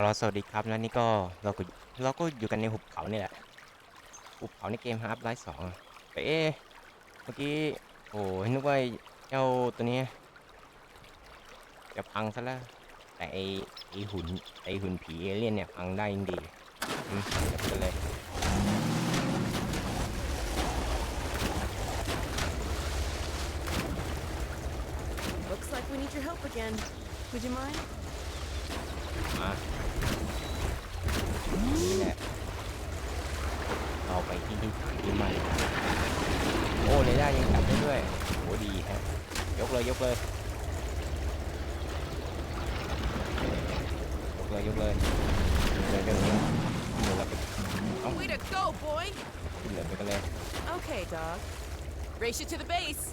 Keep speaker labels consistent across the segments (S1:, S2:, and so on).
S1: เอาละสวัสดีครับแล้วนี่ก็เราก็เราก็อยู่กันในหุบเขานี่แหละ หุบเขาในเกมฮาร์ l ไลท์สองเอ๊ะเมื่อกี้ โอ้ยนึกว่าเจ้าตัวนี้จะพังซะแล้ว แต่ไอไอหุ่นไอหุ่นผีเอเลี่ยนเนี่ยพังได้ยิ่งดีอืมจับไปเลย มานี่แหละเราไปที่ที่ฐานที่มันโอ้เรดาร์ยังจับได้ด้วยโอ้ดีฮะยกเลยยกเลยยกเลยยกเลยยกเลยเรื่องนี้เดี๋ยวเราไปเอ้า
S2: Way to go, boy!
S1: ขึ้นเลยไปกันเลย
S2: Okay, dog. Race you to the base.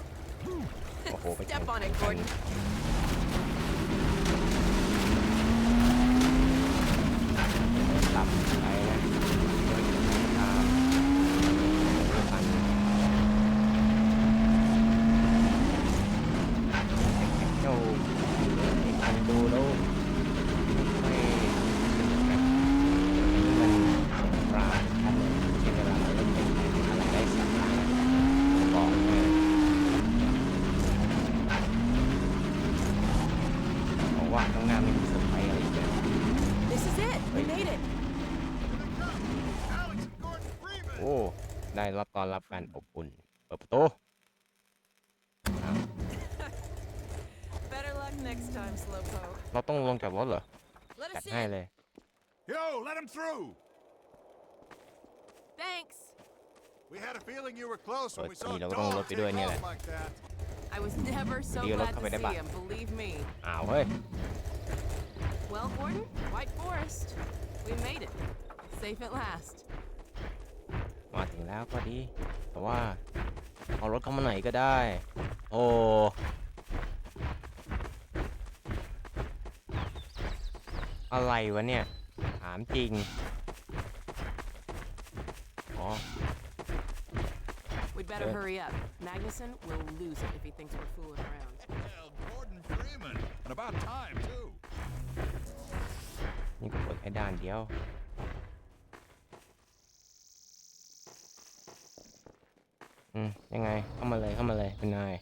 S1: โอ้โหไป
S2: Step on it, Gordon.
S1: ลับไปแล้ว
S2: next time, Slowpoke.
S1: เราต้องลงจากรถเหรอ
S2: Let
S1: จัด
S2: us
S1: ให้
S2: in.
S1: เลย
S3: Yo, let him through!
S2: Thanks.
S3: We had a feeling you were close when we
S1: But
S3: saw
S1: you
S3: a
S1: don't
S3: dog
S1: know what to
S3: take
S1: do in
S3: off
S1: here.
S3: like that.
S2: I was never so
S1: Hindi ko
S2: glad
S1: lang
S2: to
S1: kami
S2: see
S1: diba?
S2: him, believe me.
S1: อ้าวเฮ้ย
S2: Well, Gordon, White Forest. We made it. Safe at last.
S1: มาถึงแล้วก็ดี แต่ว่า เอารถเข้ามาไหนอยก็ได้ โอ้ อะไรวะเนี่ย ถามจริง อ๋อ
S2: We'd better
S1: Yeah.
S2: hurry up. Magnuson will lose it if he thinks we're fooling around.
S3: Well, Gordon Freeman. And about time, too.
S1: นี่ก็เปิดแค่ด้านเดียว อืม ยังไง เข้ามาเลย เข้ามาเลยคุณนาย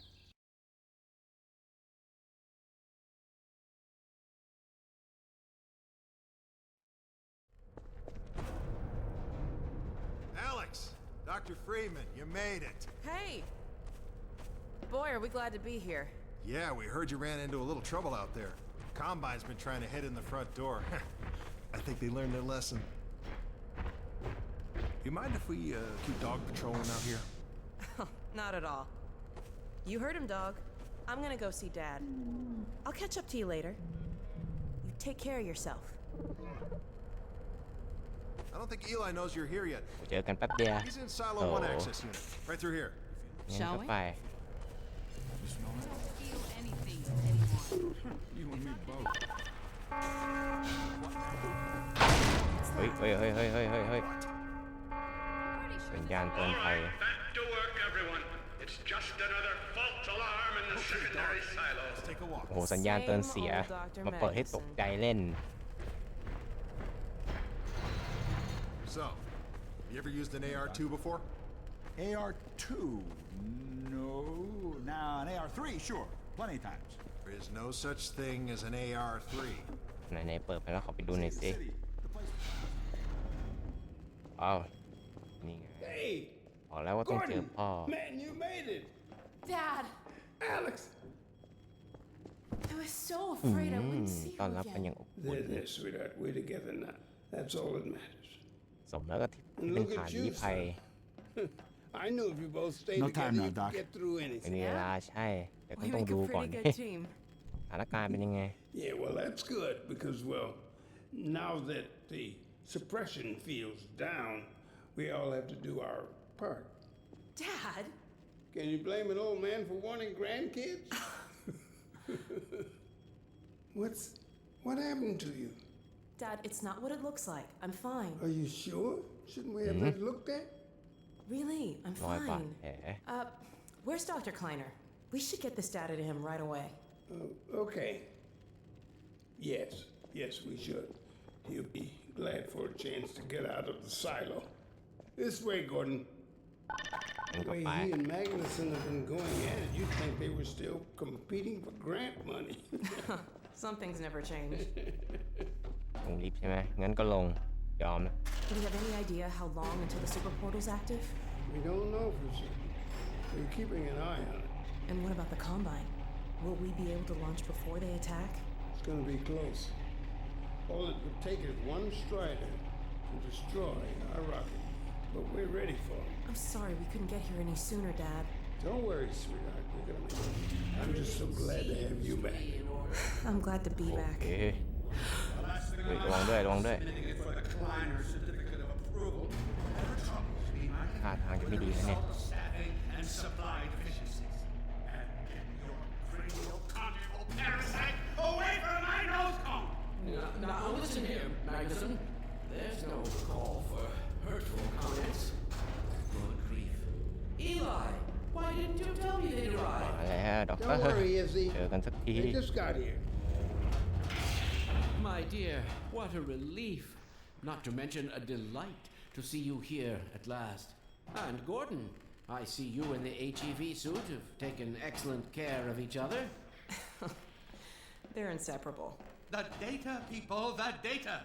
S3: Dr. Freeman, you made it.
S2: Hey! Boy, are we glad to be here.
S3: Yeah, we heard you ran into a little trouble out there. Combine's been trying to head in the front door. I think they learned their lesson. You mind if we uh, keep dog patrolling out here?
S2: Not at all. You heard him, dog. I'm gonna go see Dad. I'll catch up to you later. You take care of yourself.
S3: I don't think Eli knows you're here yet.
S1: เจอกันแป๊บเดียว
S3: He's in Silo 1
S1: Oh.
S3: access unit, right through here.
S1: งั้น
S2: Shall
S1: ก็
S2: we?
S1: ไป
S4: feel anything anymore.
S3: You and me both.
S1: เฮ้ยเฮ้ยเฮ้ยเฮ้ยเฮ้ยเฮ้ยเฮ้ย
S4: Pretty sure
S1: สัญญาณเตือนภัย
S5: Back to work, everyone. It's just another false alarm in the secondary silo.
S3: Let's take a walk.
S1: โอ้โหสัญญาณเตือนเสีย
S2: Same old Dr.
S1: มาเปิดให้ตกใจเล่น
S3: So, you ever used an AR-2 before?
S6: AR-2? No. Now, an AR-3, sure. Plenty of times.
S3: There is no such thing as an AR-3.
S1: ไหนๆเปิดไปแล้วขอไปดูหน่อยสิ
S6: City, the place.
S1: อ้าวนี่ไง
S7: Hey,
S1: บอกแล้วว่าต้องเจอ
S7: Gordon,
S1: พ่อ
S7: man, you made it.
S2: Dad!
S7: Alex,
S2: I was so afraid I
S1: อืม
S2: wouldn't see
S1: ต้อน
S2: you
S1: รับกันอ
S2: again.
S1: ย่างอบอุ่น
S7: there, there, sweetheart. We're together now. That's all that matters.
S1: สมแล้วก็ที่เป็นฐานลี้ภัย
S7: I knew if you both stayed
S6: No
S7: together,
S6: time now,
S7: you could
S6: Doc.
S7: get through
S1: ไม่
S7: anything.
S1: มีเวลาใช่ แต่ก็
S2: We
S1: ต้อง
S2: make
S1: ดู
S2: a
S1: ก่อน
S2: pretty good team.
S1: สถานการณ์เป็นยังไง
S7: Yeah, well, that's good because, well, now that the suppression field's down, we all have to do our part.
S2: Dad!
S7: Can you blame an old man for wanting grandkids? What's what happened to you?
S2: Dad, it's not what it looks like. I'm fine.
S7: Are you sure? Shouldn't we have mm -hmm. looked at?
S2: Really, I'm
S1: Why
S2: fine. Uh, where's Dr. Kleiner? We should get this data to him right away.
S7: Uh, okay. Yes, yes, we should. He'll be glad for a chance to get out of the silo. This way, Gordon. The way he and Magnuson have been going at it, you'd think they were still competing for grant money.
S2: Some things never change.
S1: ลงลิฟต์ใช่ไหมงั้นก็ลง ยอมนะ
S2: Do we have any idea how long until the super portal's active?
S7: we don't know for sure. We're keeping an eye on it.
S2: And what about the Combine? Will we be able to launch before they attack?
S7: It's gonna be close. All it would take is one strider to destroy our rocket. But we're ready for it.
S2: I'm sorry we couldn't get here any sooner, Dad.
S7: Don't worry, sweetheart. We're gonna make it. I'm just so glad to have you back.
S2: I'm glad to be
S1: โอ
S2: back.
S1: เคเฮ้ย ระวังด้วยระวังด้วยท่าทางจะไม่ดีนะเนี่ยมาแล้วด็อกเตอร์เจอกันสักที
S8: My dear, what a relief. Not to mention a delight to see you here at last. And Gordon, I see you in the HEV suit have taken excellent care of each other.
S2: They're inseparable.
S5: The data, people, the data!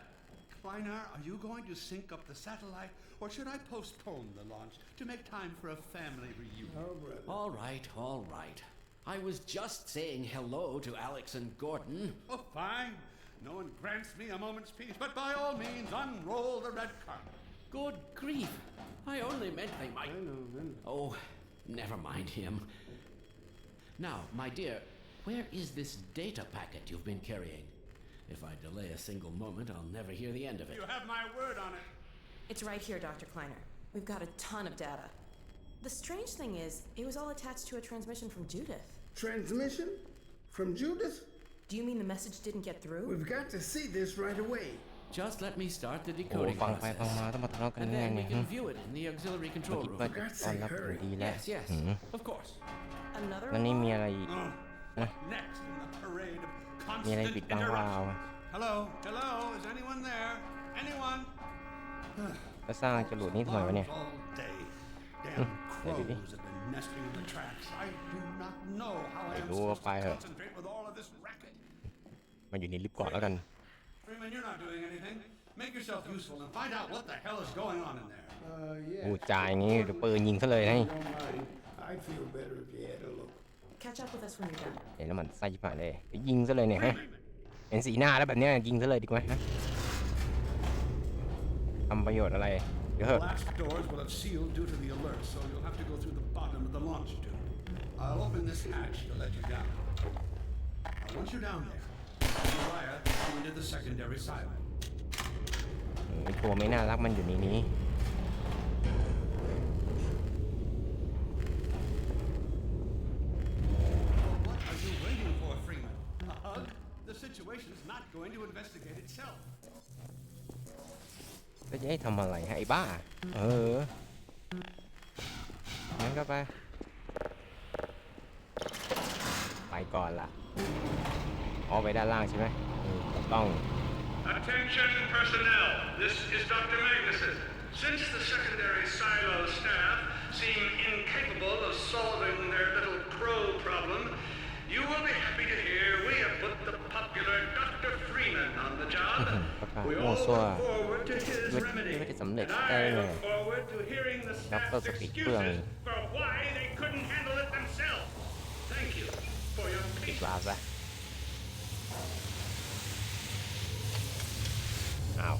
S5: Kleiner, are you going to sync up the satellite, or should I postpone the launch to make time for a family reunion?
S7: Oh, brother.
S8: All right, all right. I was just saying hello to Alex and Gordon.
S5: Oh, fine. No one grants me a moment's peace, but by all means, unroll the red carpet.
S8: Good grief. I only meant they might.
S7: I know, I know.
S8: Oh, never mind him. Now, my dear, where is this data packet you've been carrying? If I delay a single moment, I'll never hear the end of it.
S5: You have my word on it.
S2: It's right here, Dr. Kleiner. We've got a ton of data. The strange thing is, it was all attached to a transmission from Judith.
S7: Transmission? From Judith?
S2: Do you mean the message didn't get through?
S7: We've got to see this right away.
S8: Just let me start the
S1: โอ้
S8: decoding
S1: ฟังไป
S8: process.
S1: ฟังมาต้องมาทะเลาะกัน
S8: And
S1: ยังไง
S8: then we
S1: เนี่ยหึ
S8: can view it in the auxiliary
S1: เมื่อ
S8: control
S1: กี้
S8: room.
S1: ว่า
S7: For God's
S1: ต้อน
S7: sake,
S1: รับอย่าง
S7: hurry.
S1: ดีแล้ว
S8: Yes, yes,
S1: หืม
S8: of course.
S2: Another
S1: แล้วนี่
S2: alarm?
S1: มีอะไรอีก
S5: Oh,
S1: Huh?
S5: next in the parade of
S1: มีอะไร
S5: constant
S1: ปิดบังเปล่า
S5: interruptions. Hello? Hello? Is anyone there? Anyone?
S1: แล้วสร้างจรวดนี้ทำไมวะเนี่ย
S5: All day. Damn
S1: Hey, baby.
S5: crows have been nesting in the tracks. I do not know how I am
S1: Hey, go
S5: supposed
S1: up, I
S5: to
S1: heard.
S5: concentrate with all of this racket.
S1: มาอยู่ในลิฟต์ก่อนแล้วกัน
S5: Freeman, you're not doing anything. Make yourself useful and find out what the hell is going on in there.
S7: Uh, yeah.
S1: พูดจาอย่างนี้เดี๋ยวปืนยิงซะเลยนะ
S7: Don't mind. I'd feel better if you had a look.
S2: Catch up with us when you're done.
S1: เห็นแล้วมันไส้ผ่านเลยเดี๋ยวยิงซะเลยเนี่ยฮะเห็นสีหน้าแล้วแบบเนี้ยยิงซะเลยดีกว่าฮะทำประโยชน์อะไรเดี๋ยวเห
S5: The
S1: อะ
S5: last doors will have sealed due to the alert, so you'll have to go through the bottom of the launch tube. I'll open this hatch to let you down. Now, once you're down there, Uriah go into the secondary silo.
S1: ไอตัวไม่น่ารักมันอยู่ในนี้
S5: What are you waiting for, Freeman? A hug? The situation's not going to investigate itself.
S1: ก็จะให้ทำอะไรฮะไอ้บ้า เออ งั้นก็ไป ไปก่อนละอ๋อไปด้านล่างใช่ไหมเออถูกต้อง
S5: Attention personnel, this is Dr. Magnuson. Since the secondary silo staff seem incapable of solving their little crow problem, you will be happy to hear we have put the
S1: ประกาศมั่วซั่วไม่ไม่จะสำเร็จได้ไง
S5: ครับก็ส
S1: ปีดเปลืองปิดวาร์ปซะอ้าว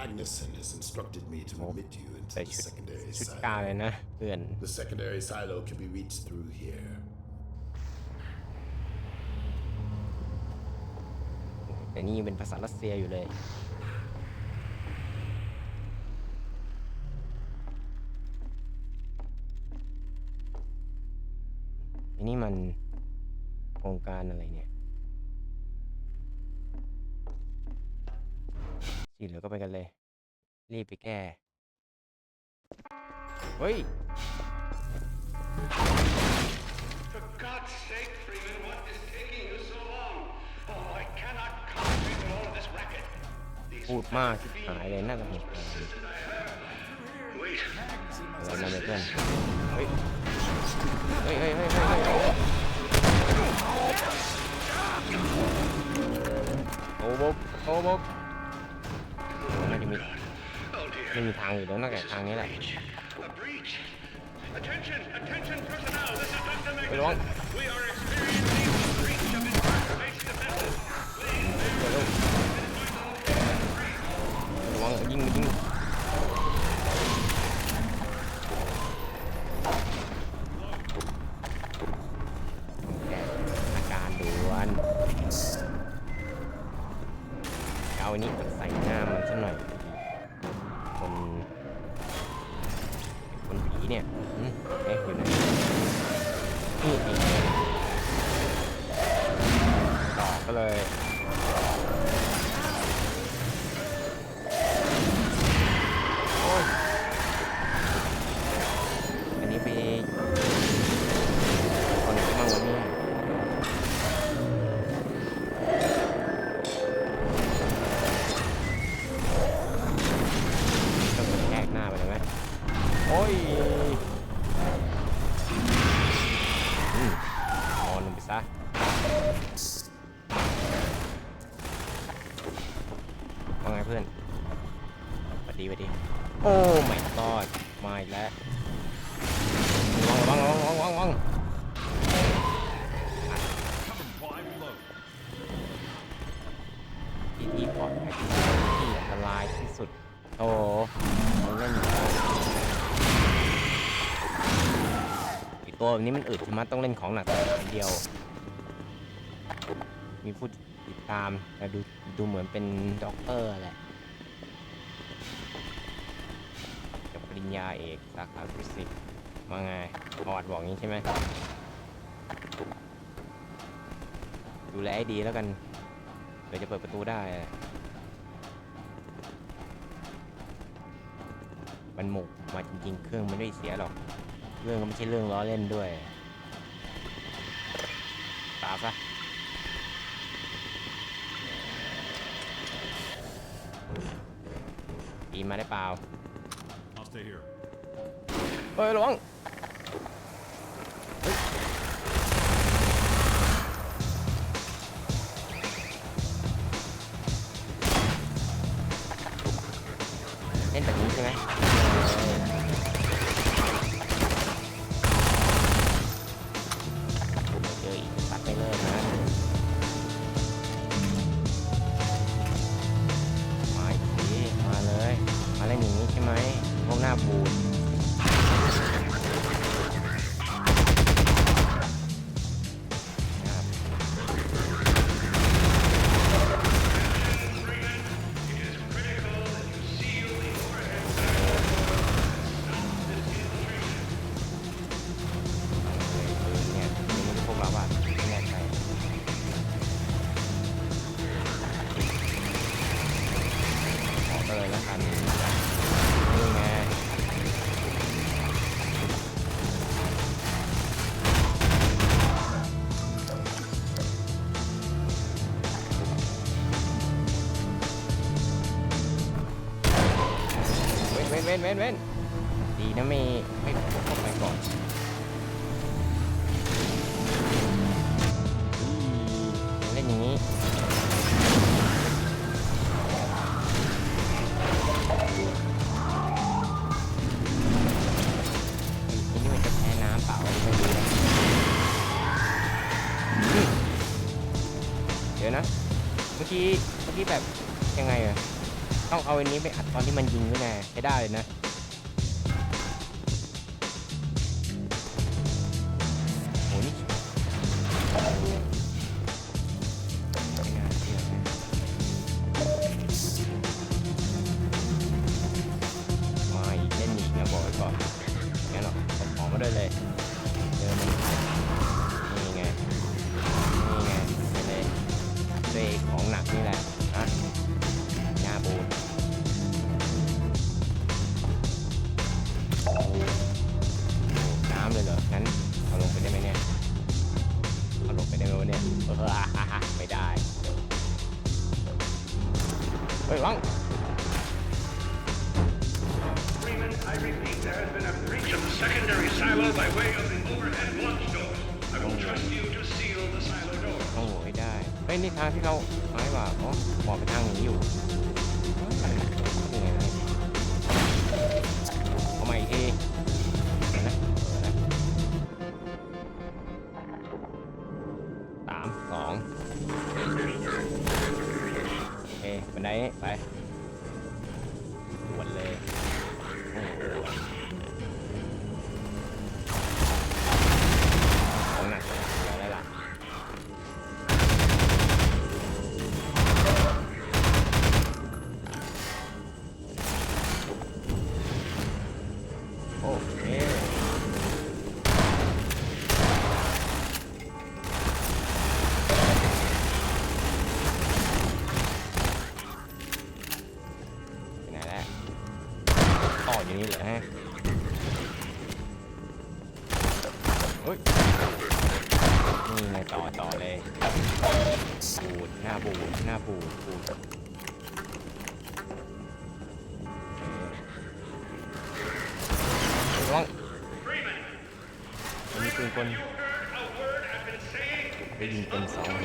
S9: Magnuson has instructed me to admit you into the secondary silo. The secondary silo can be reached through here.
S1: แต่นี่เป็นภาษารัสเซียอยู่เลย อันนี้มันโครงการอะไรเนี่ย ที่เหลือก็ไปกันเลย รีบไปแก้ เฮ้ย
S5: For God's sake, Freeman, what is taking you so long? Oh, I cannot concentrate with all of this racket. These
S1: พูดมากชิบหายเลยน่าจะหมด
S5: persistent I have. Wait.
S1: อะไรนะเพื่อนเฮ้ย เฮ้ยเฮ้ยเฮ้ยเฮ้ยเฮ้ยเฮ้ยโอ้บกโอ้บกน่าจะมี
S5: Oh
S1: ม่มีทางอยู่แล้วนอกจากทางนี้แหละ
S5: ไป
S1: ร้องร้วังยิงยิง อ้ไม่กอดมาอีกแล้วระวังระวังระวังวังวังที่ที่ปลอดภัยที่อันตรายที่สุด โอ้โหมันเล่นอีตัวแบบนี้มันอึดใช่ไหมต้องเล่นของหนักทีเดียว มีผู้ติดตามแต่ดูดูเหมือนเป็นด็อกเตอร์แหละ มาไงพอร์ดบอกงี้ใช่ไหมดูแลให้ดีแล้วกัน เดี๋ยวจะเปิดประตูได้อะมันหมกมาจริง ๆ เครื่องไม่ได้เสียหรอก เรื่องก็ไม่ใช่เรื่องล้อเล่นด้วย ตามซะปีนมาได้เปล่า
S6: I'll stay here.
S1: เฮ้ยระวัง ห้องน้ำปูน เอาอันนี้ไปอัดตอนที่มันยิงด้วยไงใช้ได้เลยนะ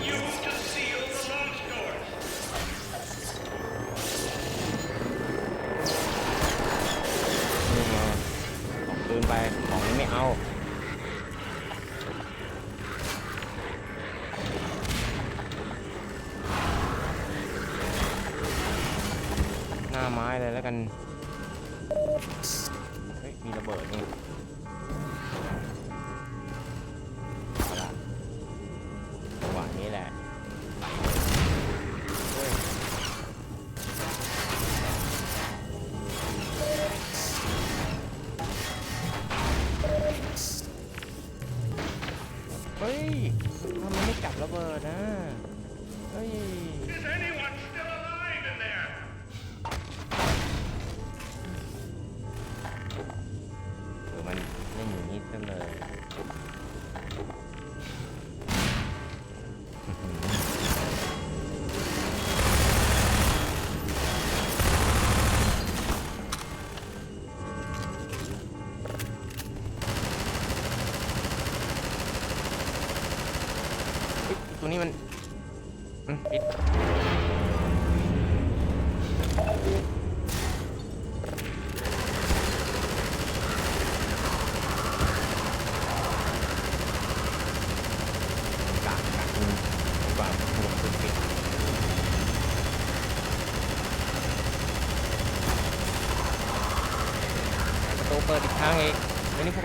S5: You to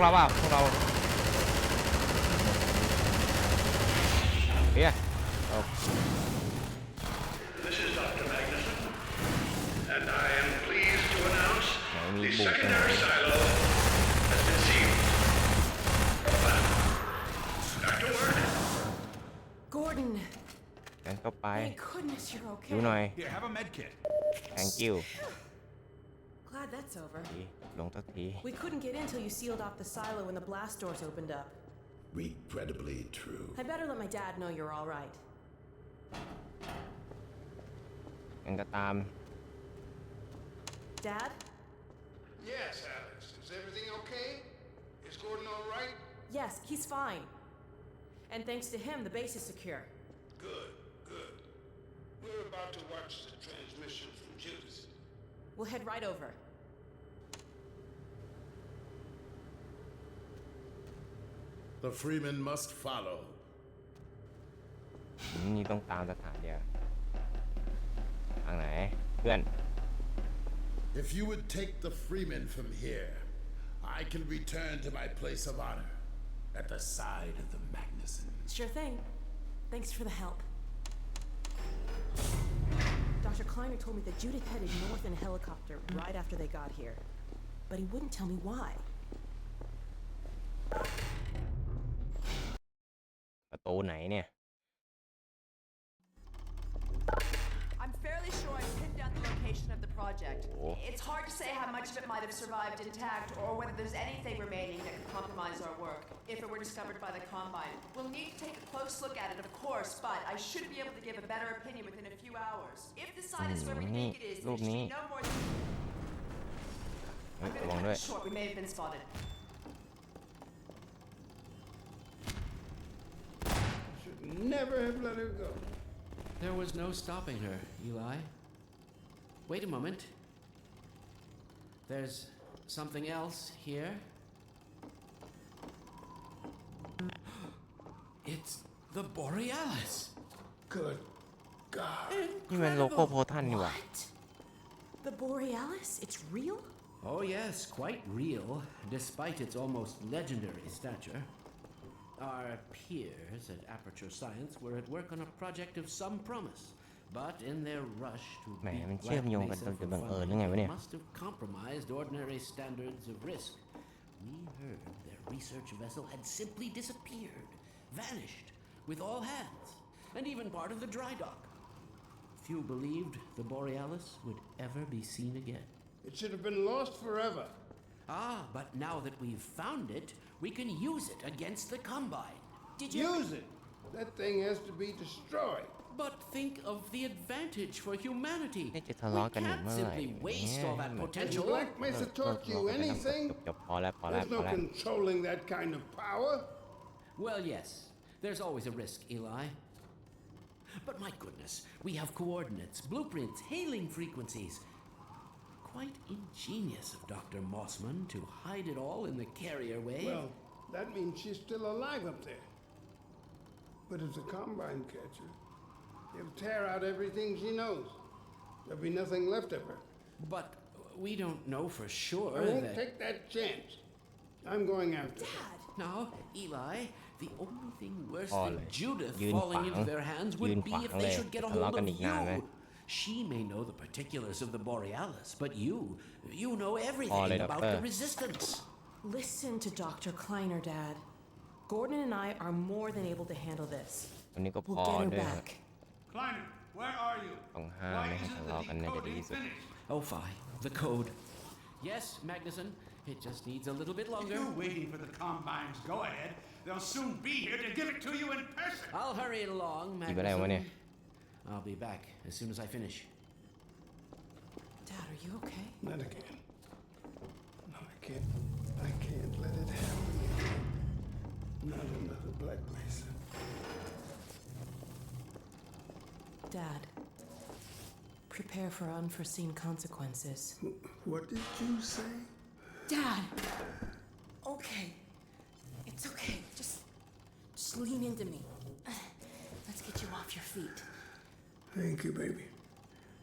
S1: เฮ้ยนี่พวกเราเปล่าพวกเราเฮียโอ้
S5: This is Dr. Magnuson, and I am pleased to announce
S1: Now we
S5: the
S1: need both,
S5: secondary
S1: don't
S5: silo has been sealed. Well, back to work.
S2: Gordon,
S1: งั้นก็ไป
S2: thank goodness you're
S1: ดูหน่อย
S2: okay.
S6: Here, have a med kit.
S1: thank you
S2: Glad that's over.
S1: ทีลงสักที
S2: We couldn't get in till you sealed off the silo when the blast doors opened up.
S9: Regrettably true.
S2: I better let my dad know you're all right.
S1: งั้นก็ตาม
S2: Dad?
S7: Yes, Alex. Is everything okay? Is Gordon all right?
S2: Yes, he's fine. And thanks to him, the base is secure.
S7: Good, good. We're about to watch the transmission from Judas.
S2: We'll head right over.
S9: The Freeman must follow.
S1: อืมนี่ต้องตามสถานเดียวทางไหน เพื่อน
S9: If you would take the Freeman from here, I can return to my place of honor at the side of the Magnuson.
S2: Sure thing. Thanks for the help. Dr. Kleiner told me that Judith headed north in a helicopter right after they got here. But he wouldn't tell me why.
S1: ตูไหนเนี่ย
S10: I'm fairly sure I've pinned down the location of the project.
S1: Oh.
S10: It's hard to say how much of it might have survived intact or whether there's anything remaining that could compromise our work if it were discovered by the Combine. We'll need to take a close look at it, of course, but I should be able to give a better opinion within a few hours. If the site is where we think it is, there should be no more than
S1: เฮ้ยระวัง ด้วย
S10: Short, we may have been spotted.
S7: Should never have let her go.
S8: There was no stopping her, Eli. Wait a moment. There's something else here. It's the Borealis.
S7: Good God.
S1: นี่มันโลโก้โพทันนี่หว่า
S2: What? The Borealis? It's real?
S8: Oh, yes, quite real, despite its almost legendary stature. Our peers at Aperture Science were at work on a project of some promise, but in their rush to
S1: แหม
S8: beat
S1: มันเชื่อม
S8: Black
S1: โยงกัน
S8: Mesa
S1: จน
S8: for
S1: จะบังเอิญหรือ
S8: funding,
S1: ไงวะเนี่ย
S8: must have compromised ordinary standards of risk. We heard their research vessel had simply disappeared, vanished, with all hands, and even part of the dry dock. Few believed the Borealis would ever be seen again.
S7: It should have been lost forever.
S8: Ah, but now that we've found it, we can use it against the Combine. Did you.
S7: Use it? That thing has to be destroyed.
S8: But think of the advantage for humanity. We can't simply waste all that potential.
S7: Black Mesa taught you anything? There's no controlling that kind of power.
S8: Well, yes. There's always a risk, Eli. But my goodness, we have coordinates, blueprints, hailing frequencies. Quite ingenious of Dr. Mossman to hide it all in the carrier way.
S7: Well, that means she's still alive up there. But it's a Combine catcher. They'll tear out everything she knows. There'll be nothing left of her.
S8: But we don't know for sure.
S7: I won't
S8: that...
S7: take that chance. I'm going after
S2: Dad! Her.
S8: Now, Eli, the only thing worse than Judith falling into their hands would be if they should get a hold of you. She may know the particulars of the Borealis, but you, you know everything about the resistance.
S2: Listen to Dr. Kleiner, Dad. Gordon and I are more than able to handle this. We'll get her back.
S5: Kleiner, where are you? Why isn't the finished?
S8: Oh, fine. The code. Yes, Magnuson. It just needs a little bit longer.
S5: You're waiting for the Combine's go ahead. They'll soon be here to give it to you in person.
S8: I'll hurry it along, Magnuson. I'll be back as soon as I finish.
S2: Dad, are you okay?
S7: Not again. No, I can't. I can't let it happen again. Not another Black Mesa.
S2: Dad, prepare for unforeseen consequences.
S7: What did you say?
S2: Dad! Okay. It's okay. Just, just lean into me. Let's get you off your feet.
S7: Thank you, baby.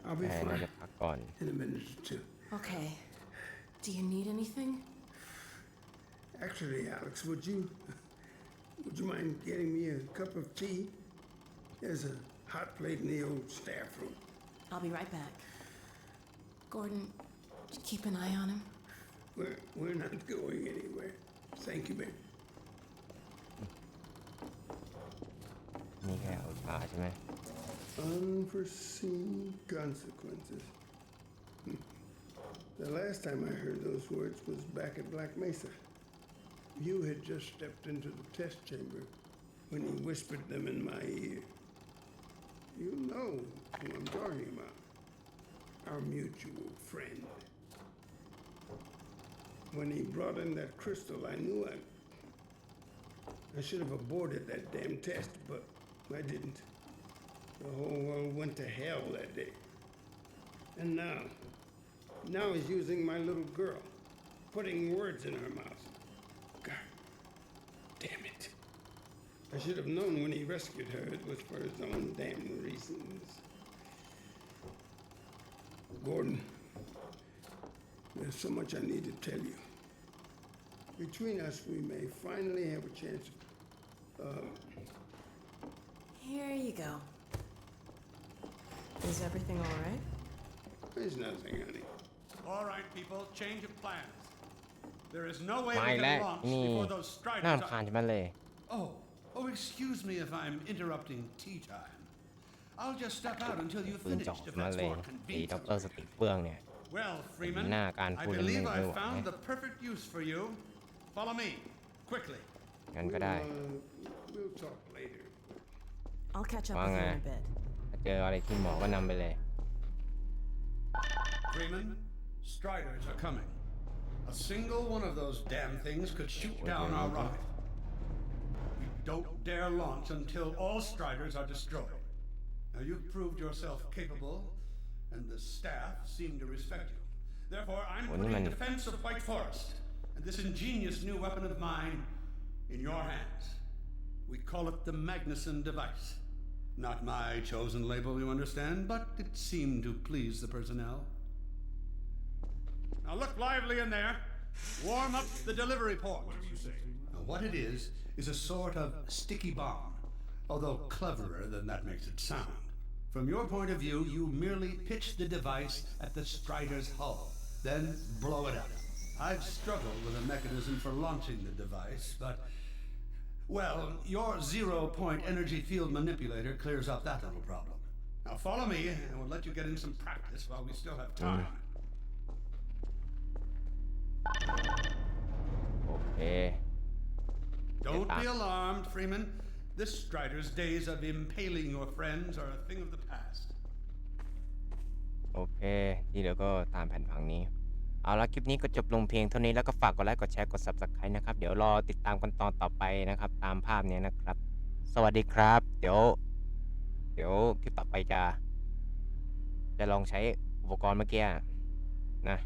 S7: I'll be
S1: แม่น่า
S7: fine
S1: จะพักก่อน
S7: in a minute or two.
S2: Okay. Do you need anything?
S7: Actually, Alex, would you would you mind getting me a cup of tea? There's a hot plate in the old staff room.
S2: I'll be right back. Gordon, keep an eye on him.
S7: We're we're not going anywhere. Thank you, baby.
S1: นี่แค่เอาชาใช่ไหม
S7: Unforeseen consequences. The last time I heard those words was back at Black Mesa. You had just stepped into the test chamber when he whispered them in my ear. You know who I'm talking about. Our mutual friend. When he brought in that crystal, I knew I. I should have aborted that damn test, but I didn't. The whole world went to hell that day. And now, now he's using my little girl, putting words in her mouth. God damn it. I should have known when he rescued her it was for his own damn reasons. Gordon, there's so much I need to tell you. Between us, we may finally have a chance uh,
S2: Here you go. Is everything all right?
S7: There's nothing, honey.
S5: All right, people, change of plans. There is no way
S1: มา
S5: we
S1: อีกแล้ว
S5: can launch
S1: นี่
S5: before those
S1: น่า
S5: striders
S1: รำคาญ
S5: are...
S1: ใช่ไหมเลย
S5: Oh, oh, excuse me if I'm interrupting tea time. I'll just step out until you've
S1: ปืน
S5: finished,
S1: จ่อ
S5: if
S1: มา
S5: that's
S1: เลย
S5: more
S1: ตีด็อก
S5: convenient.
S1: เตอร์สติเฟื่องเนี่ย
S5: Well, Freeman,
S1: Nah, can't
S5: I
S1: pull him
S5: believe
S1: in,
S5: I've
S1: no,
S5: found
S1: eh?
S5: the perfect use for you. Follow me, quickly.
S1: งั้นก็ได้
S7: Uh, we'll talk later.
S2: I'll catch up
S1: Vâng
S2: with you
S1: ạ.
S2: in a bit.
S1: ถ้าเจออะไรที่หมอก็นำไปเลย
S5: Freeman, Striders are coming. A single one of those damn things could shoot down our rocket. We don't dare launch until all Striders are destroyed. Now, you've proved yourself capable, and the staff seem to respect you. Therefore, I'm
S1: Well,
S5: putting
S1: man.
S5: defense of White Forest and this ingenious new weapon of mine in your hands. We call it the Magnuson device. Not my chosen label, you understand, but it seemed to please the personnel. Now look lively in there. Warm up the delivery port. What are you Now, what it is, is a sort of sticky bomb, although cleverer than that makes it sound. From your point of view, you merely pitch the device at the Strider's hull, then blow it up. I've struggled with a mechanism for launching the device, but. Well, your zero point energy field manipulator clears up that little problem. Now follow me, and we'll let you get in some practice while we still have time.
S1: โอเค
S5: Don't
S1: Yeah.
S5: be alarmed, Freeman. This Strider's days of impaling your friends are a thing of the past.
S1: โอเคที่เหลือก็ตามแผนผังนี้ เอาละคลิปนี้ก็จบลงเพียงเท่านี้แล้วก็ฝากกดไลค์กดแชร์กด subscribe นะครับ เดี๋ยวรอติดตามกันตอนต่อไปนะครับ ตามภาพเนี้ยนะครับ สวัสดีครับ เดี๋ยว เดี๋ยวคลิปต่อไปจะ จะลองใช้อุปกรณ์เมื่อกี้นะ